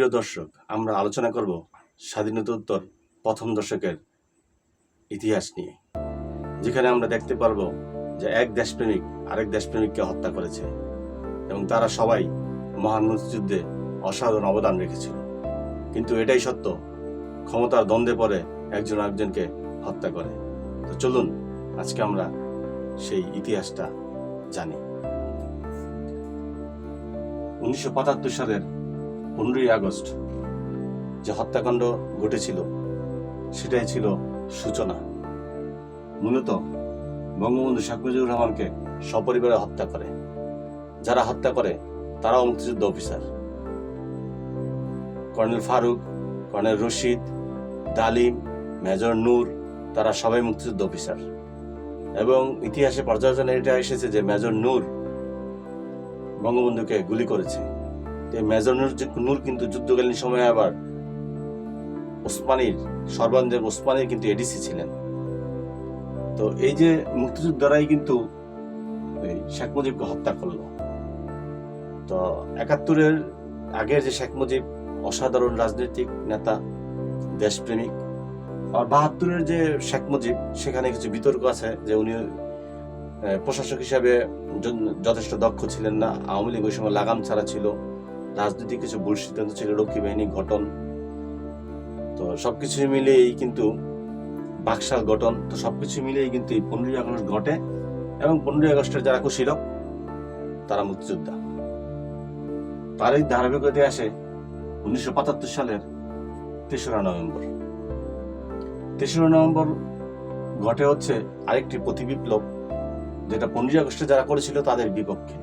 প্রিয় দর্শক, আমরা আলোচনা করব স্বাধীনতোত্তর প্রথম দশকের ইতিহাস নিয়ে, যেখানে আমরা দেখতে পারব যে এক দেশপ্রেমিক আরেক দেশপ্রেমিককে হত্যা করেছে এবং তারা সবাই মহান মুক্তিযুদ্ধে অসাধারণ অবদান রেখেছিল। কিন্তু এটাই সত্য, ক্ষমতার দ্বন্দ্বে পড়ে একজন আরেকজনকে হত্যা করে। তো চলুন, আজকে আমরা সেই ইতিহাসটা জানি। উনিশশো পঁচাত্তর সালের পনেরোই আগস্ট যে হত্যাকাণ্ড ঘটেছিল, সেটাই ছিল সূচনা। মূলত বঙ্গবন্ধু শেখ মুজিবুর রহমানকে সপরিবারে হত্যা করে। যারা হত্যা করে, তারাও মুক্তিযুদ্ধ officer. Colonel Farooq, colonel Rashid, Dalim, major Noor, তারা সবাই মুক্তিযুদ্ধ অফিসার। এবং ইতিহাসে পর্যালোচনা এটা এসেছে যে মেজর নূর বঙ্গবন্ধুকে গুলি করেছে। মেজর নূর যে- নূর কিন্তু যুদ্ধকালীন সময়ে আবার ওসমানীর, সর্বানন্দের ওসমানীর কিন্তু এডিসি ছিলেন। তো এই যে মুক্তিযোদ্ধারাই কিন্তু শেখ মুজিবকে হত্যা করল। তো একাত্তরের আগের যে শেখ মুজিব, অসাধারণ রাজনৈতিক নেতা, দেশপ্রেমিক, আর বাহাত্তরের যে শেখ মুজিব, সেখানে কিছু বিতর্ক আছে যে উনি প্রশাসক হিসাবে যথেষ্ট দক্ষ ছিলেন না, আওয়ামী লীগ ওই সময় লাগাম ছাড়া ছিল। রাজনৈতিক কিছু ভুল সিদ্ধান্ত ছিল, রক্ষী বাহিনী গঠন। তো সবকিছু মিলিয়েই কিন্তু বাকশাল গঠন, তো সবকিছু মিলিয়েই কিন্তু এই পনেরোই আগস্ট ঘটে এবং পনেরোই আগস্টের যারা কুশীলক তারা মুক্তিযোদ্ধা। তার এই ধারাবাহিকতায় আসে উনিশশো পঁচাত্তর সালের তেসরা নভেম্বর। তেসরা নভেম্বর ঘটে হচ্ছে আরেকটি প্রতি বিপ্লব যেটা পনেরোই আগস্টে যারা করেছিল তাদের বিপক্ষে।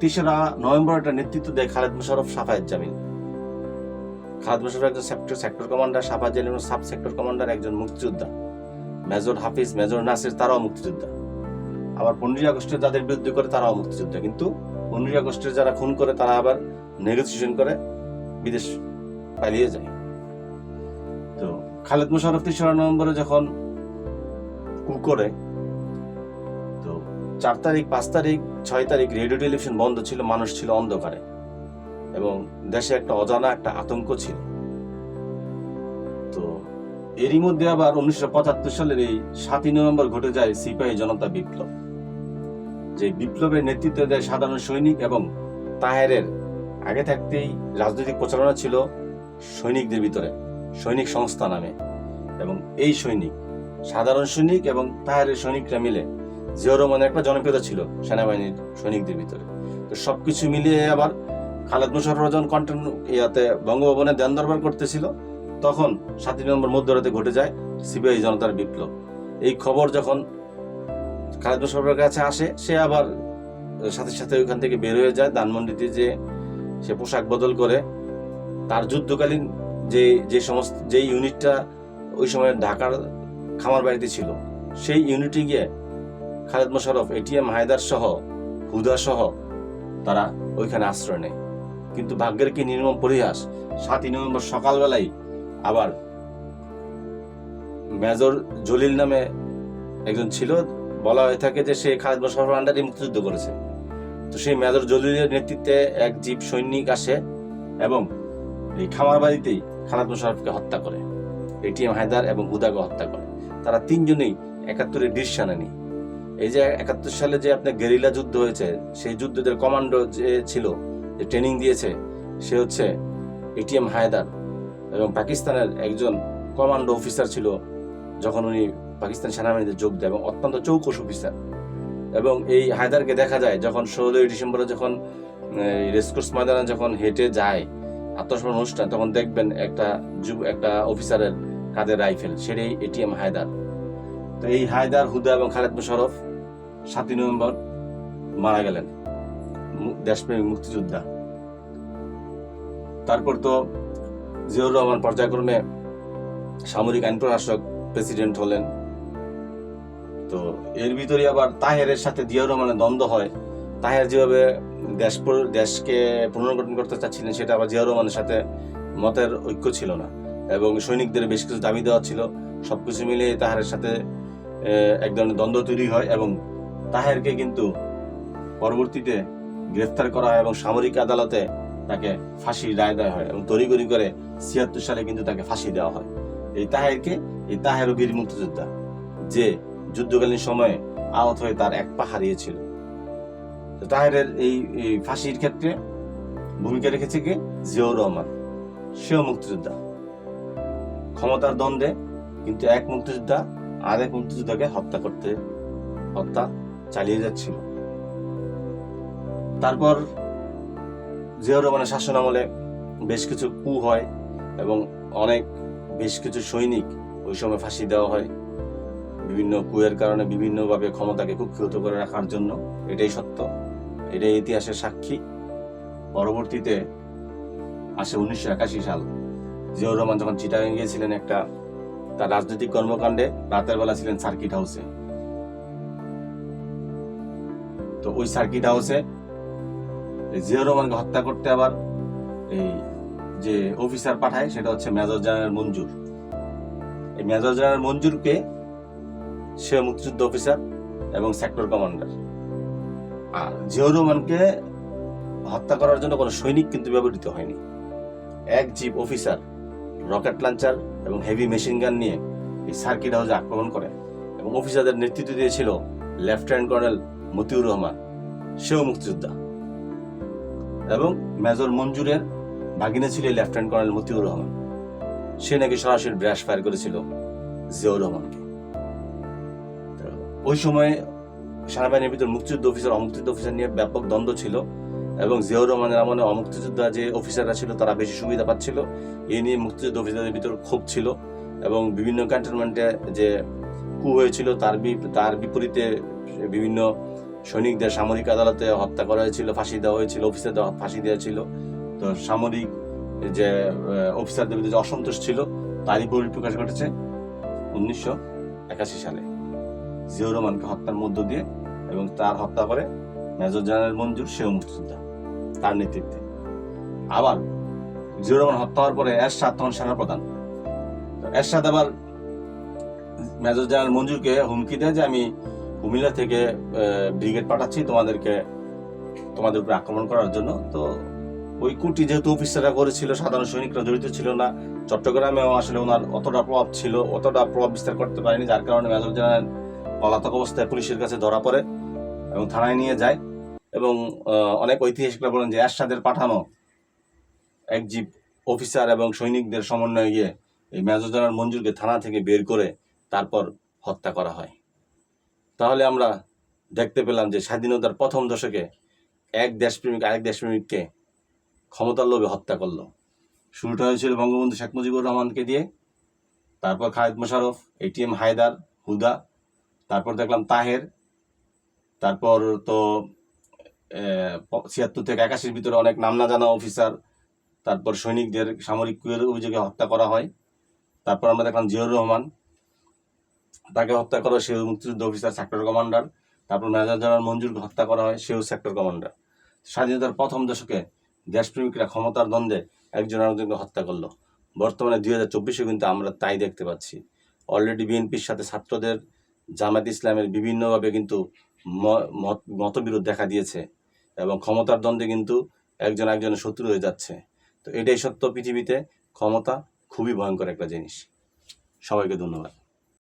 তেসরা নভেম্বর একটা নেতৃত্ব দেয় খালেদ মোশারফ সাফায়েত জামিল খালেদ মোশারফ একজন sector sector commander Safayet Jamil sub sector commander একজন মুক্তিযোদ্ধা। মেজর হাফিজ, মেজর নাসির, তারাও মুক্তিযোদ্ধা। আবার পনেরোই আগস্টে যাদের বিরুদ্ধে করে তারাও মুক্তিযোদ্ধা। কিন্তু পনেরোই আগস্টে যারা খুন করে, তারা আবার নেগোসিয়েশন করে বিদেশ পালিয়ে যায়। তো খালেদ মোশারফ তেসরা নভেম্বরে যখন কু করে চার তারিখ, পাঁচ তারিখ, ছয় তারিখ রেডিও টেলিভিশন বন্ধ ছিল, মানুষ ছিল অন্ধকারে। এবং দেশে একটা অজানা একটা আতঙ্ক ছিল। তো এরই মধ্যে আবার উনিশশো পঁচাত্তর সালের এই সাতই নভেম্বর ঘটে যায় সিপাহী জনতা বিপ্লব। যে বিপ্লবের নেতৃত্ব দেয় সাধারণ সৈনিক এবং তাহেরের। আগে থাকতেই রাজনৈতিক প্রচারণা ছিল সৈনিকদের ভিতরে, সৈনিক সংস্থা নামে। এবং এই সৈনিক, সাধারণ সৈনিক এবং তাহেরের সৈনিকরা মিলে জিয়া রহমানের একটা জনপ্রিয়তা ছিল সেনাবাহিনীর সৈনিকদের ভিতরে। তো সবকিছু মিলিয়ে আবার খালেদ মুশারফ যখন কন্টেন্ট ইয়াতে বঙ্গভবনে দেন দরবার করতেছিল। তখন সাতই নম্বর মধ্যরাতে ঘটে যায় সিবিআই জনতার বিপ্লব। এই খবর যখন খালেদ মুশারফের কাছে আসে, সে আবার সাথে সাথে ওইখান থেকে বের হয়ে যায় ধানমন্ডিতে যে সে পোশাক বদল করে। তার যুদ্ধকালীন যে যে সমস্ত, যে ইউনিটটা ওই সময় ঢাকার খামার বাড়িতে ছিল, সেই ইউনিটে গিয়ে খালেদ মোশারফ এটিএম হায়দার সহ, হুদা সহ তারা ওইখানে আশ্রয় নেয়। কিন্তু ভাগ্যের কি নির্মম পরিহাস? সাতই নভেম্বর সকালবেলায় আবার মেজর জলিল নামে একজন ছিল। বলা হয়ে থাকে যে সে খালেদ মোশারফের আন্ডারে মুক্তিযুদ্ধ করেছে। তো সেই মেজর জলিলের নেতৃত্বে এক জীব সৈনিক আসে এবং এই খামার বাড়িতেই খালেদ মোশারফকে হত্যা করে। এটিএম হায়দার এবং হুদাকে হত্যা করে। তারা তিনজনেই একাত্তরের বীর সেনানী এই যে একাত্তর সালে যে আপনার গেরিলা যুদ্ধ হয়েছে, সেই যুদ্ধদের কমান্ডো যে ছিল, যে ট্রেনিং দিয়েছে, সে হচ্ছে এটিএম হায়দার। এবং পাকিস্তানের একজন কমান্ডো অফিসার ছিল, যখন উনি পাকিস্তান সেনাবাহিনীতে যোগ দেয় এবং অত্যন্ত চৌকস অফিসার। এবং এই হায়দারকে দেখা যায় যখন ষোলোই ডিসেম্বরে যখন রেসকোর্স ময়দানে যখন হেঁটে যায়, আত্মসমর্পণ অনুষ্ঠান, তখন দেখবেন একটা যুব, একটা অফিসারের কাঁধে রাইফেল, সেটাই এটিএম হায়দার। তো এই হায়দার, হুদা এবং খালেদ মোশারফ সাতই নভেম্বর মারা গেলেন। মু- দেশপ্রেমিক মুক্তিযোদ্ধা। তারপর তো জিয়াউর রহমান পর্যায়ক্রমে সামরিক আইন প্রশাসক প্রেসিডেন্ট হলেন। তো এর ভিতরে আবার তাহেরের সাথে জিয়াউর রহমানের দ্বন্দ্ব হয়। তাহের যেভাবে দেশ দেশকে পুনর্গঠন করতে চাচ্ছিলেন, সেটা আবার জিয়াউর রহমানের সাথে মতের ঐক্য ছিল না। এবং সৈনিকদের বেশ কিছু দাবি দেওয়া ছিল। সবকিছু মিলিয়ে তাহারের সাথে এক ধরনের দ্বন্দ্ব তৈরি হয় এবং তাহেরকে কিন্তু পরবর্তীতে গ্রেফতার করা হয় এবং সামরিক আদালতে তাকে ফাঁসির রায় দেওয়া হয় এবং তড়িগড়ি করে ছিয়াত্তর সালে কিন্তু তাকে ফাঁসি দেওয়া হয়। এই তাহেরকে, এই তাহের বীর মুক্তিযোদ্ধা যে যুদ্ধকালীন সময়ে আহত হয়ে তার এক পা হারিয়েছিল। তাহেরের এই ফাঁসির ক্ষেত্রে ভূমিকা রেখেছে কে? জিয়াউর রহমান। সেও মুক্তিযোদ্ধা। ক্ষমতার দ্বন্দ্বে কিন্তু এক মুক্তিযোদ্ধা আর এক মুক্তিযোদ্ধাকে হত্যা করতে, হত্যা চালিয়ে যাচ্ছিল। তারপর জিয়াউর রহমানের শাসন আমলে বেশ কিছু কু হয় এবং অনেক বেশ কিছু সৈনিক ওই সময় ফাঁসি দেওয়া হয়। বিভিন্ন কুয়ের কারণে বিভিন্নভাবে ক্ষমতাকে কুক্ষিগত করে রাখার জন্য। এটাই সত্য, এটাই ইতিহাসের সাক্ষী। পরবর্তীতে আসে উনিশশো একাশি সাল। জিয়াউর রহমান যখন চিটাগাং গিয়েছিলেন একটা তার রাজনৈতিক কর্মকাণ্ডে রাতের বেলা ছিলেন সার্কিট হাউসে। তো ওই সার্কিট হাউসে জিয়াউর রহমানকে হত্যা করতে আবার এই যে অফিসার পাঠায়, সেটা হচ্ছে মেজর জেনারেল মঞ্জুর। এই মেজর জেনারেল মঞ্জুরকে সে মুক্তিযুদ্ধ অফিসার এবং সেক্টর কমান্ডার। আর জিয়াউর রহমানকে হত্যা করার জন্য কোনো সৈনিক কিন্তু ব্যবহৃত হয়নি। এক জিপ অফিসার রকেট লঞ্চার এবং হেভি মেশিন গান নিয়ে এই সার্কিট হাউসে আক্রমণ করে এবং অফিসারদের নেতৃত্ব দিয়েছিল লেফটেন্যান্ট কর্নেল মতিউর রহমান, সেও মুক্তিযোদ্ধা। এবং মেজর মঞ্জুরের ভাগিনে ছিল লেফটেন্যান্ট কর্নেল মতিউর রহমান। সে নাকি সরাসরি ব্রাশ ফায়ার করেছিল জিয়াউর রহমানকে। ওই সময়ে সেনাবাহিনীর ভিতর মুক্তিযুদ্ধ অফিসার অমুক্তিযুদ্ধ অফিসার নিয়ে ব্যাপক দ্বন্দ্ব ছিল। এবং জিয়াউর রহমানের আমলে অমুক্তিযোদ্ধা যে অফিসাররা ছিল তারা বেশি সুবিধা পাচ্ছিল। এই নিয়ে মুক্তিযুদ্ধ অফিসারদের ভিতর ক্ষোভ ছিল এবং বিভিন্ন ক্যান্টনমেন্টে যে কু হয়েছিল তার তার বিপরীতে বিভিন্ন সৈনিকদের সামরিক আদালতে হত্যা করা হয়েছিল, ফাঁসি দেওয়া হয়েছিল, অফিসারদের ফাঁসি দেওয়া ছিল। তো সামরিক যে অফিসারদের ভিতরে যে অসন্তোষ ছিল তারই পরিপ্রকাশ ঘটেছে উনিশশো একাশি সালে। জিয়াউর রহমানকে হত্যার মধ্য দিয়ে এবং তার হত্যা করে মেজর জেনারেল মঞ্জুর, সেও মুক্তিযোদ্ধা। তার নেতৃত্বে। আবার জিয়াউর হত্যা হওয়ার পরে এরশাদ তখন সেনাপ্রধান। এরশাদ আবার মেজর জেনারেল মঞ্জুরকে হুমকি দেয় যে, আমি কুমিল্লা থেকে ব্রিগেড পাঠাচ্ছি তোমাদেরকে, তোমাদের উপরে আক্রমণ করার জন্য। তো ওই কুটি যেহেতু অফিসাররা করেছিল, সাধারণ সৈনিকরা জড়িত ছিল না, চট্টগ্রামেও আসলে ওনার অতটা প্রভাব ছিল, অতটা প্রভাব বিস্তার করতে পারেনি, যার কারণে মেজর জেনারেল পলাতক অবস্থায় পুলিশের কাছে ধরা পড়ে এবং থানায় নিয়ে যায়। এবং অনেক ঐতিহাসিকরা বলেন যে এরশাদের পাঠানো এক জিপ অফিসার এবং সৈনিকদের সমন্বয়ে গিয়ে এই মেজর জেনারেল মঞ্জুরকে থানা থেকে বের করে তারপর হত্যা করা হয়। তাহলে আমরা দেখতে পেলাম যে স্বাধীনতার প্রথম দশকে এক দেশপ্রেমিক আরেক দেশপ্রেমিককে ক্ষমতার লোভে হত্যা করল। শুরুটা হয়েছিল বঙ্গবন্ধু শেখ মুজিবুর রহমানকে দিয়ে, তারপর খালেদ মোশারফ এটিএম হায়দার, হুদা, তারপর দেখলাম তাহের, তারপর তো ছিয়াত্তর থেকে একাশির ভিতরে অনেক নাম না জানা অফিসার, তারপর সৈনিকদের সামরিক কুয়ের অভিযোগে হত্যা করা হয়। তারপর আমরা দেখলাম জিয়াউর রহমান, তাকে হত্যা করা সেও মুক্তিযুদ্ধ অফিসার সেক্টর কমান্ডার তারপর মেজর জেনারেল মঞ্জুরকে হত্যা করা হয়, সেও সেক্টর কমান্ডার স্বাধীনতার প্রথম দশকে দেশপ্রেমিকরা ক্ষমতার দ্বন্দ্বে একজন আরেকজনকে হত্যা করল। বর্তমানে দুই হাজার চব্বিশে কিন্তু আমরা তাই দেখতে পাচ্ছি। অলরেডি বিএনপির সাথে ছাত্রদের জামাত ইসলামের বিভিন্নভাবে কিন্তু মতবিরোধ দেখা দিয়েছে। এবং ক্ষমতার দ্বন্দ্বে কিন্তু একজন একজনের শত্রু হয়ে যাচ্ছে। তো এটাই সত্য পৃথিবীতে, ক্ষমতা খুবই ভয়ঙ্কর একটা জিনিস। সবাইকে ধন্যবাদ।